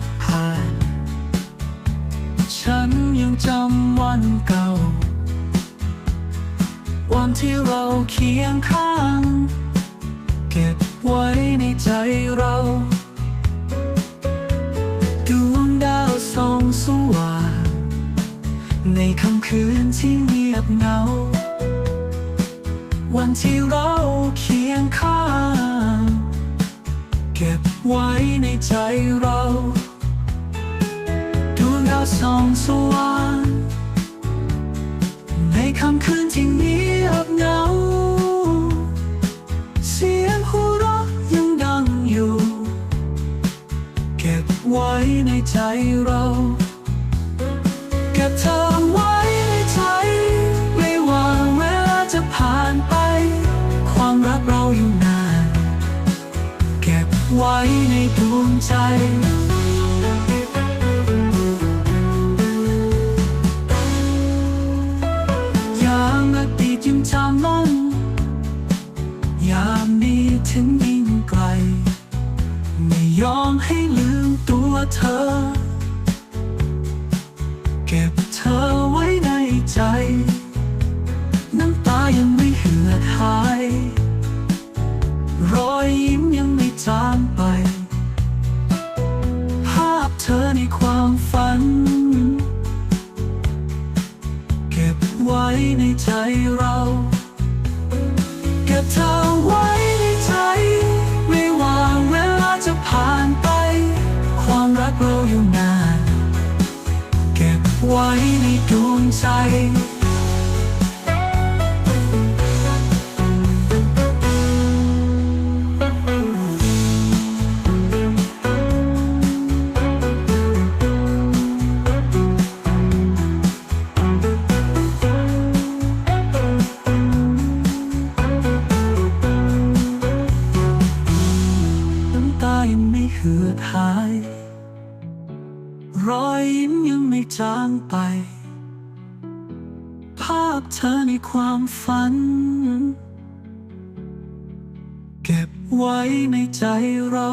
ดผ่าน ฉันยังจำวันเก่า วันที่เราเคียงข้าง เก็บไว้ในใจเราดวงดาวส่องสว่างในค่ำคืนที่เงียบเหงา วันที่เราเคียง ส่องสว่างในค่ำคืนที่เงียบเหงา เสียงหัวเราะยังดังอยู่ เก็บไว้ในใจเรา เก็บเธอไว้ในใจ ไม่ว่าเวลาจะผ่านไป ความรักเราอยู่นาน เก็บไว้ในดวงใจ ไม่ยอมให้ลืมตัวเธอ เก็บเธอไว้ในใจ น้ำตายังไม่เหือดหาย รอยยิ้มยังไม่จางไป ภาพเธอในความฝัน เก็บไว้ในใจเรา ว้ในดวงใจน้ำตายังไม่เหือดหาย รอยยิ้มยัง ไม่จางไป ภาพเธอในความฝัน เก็บไว้ในใจเรา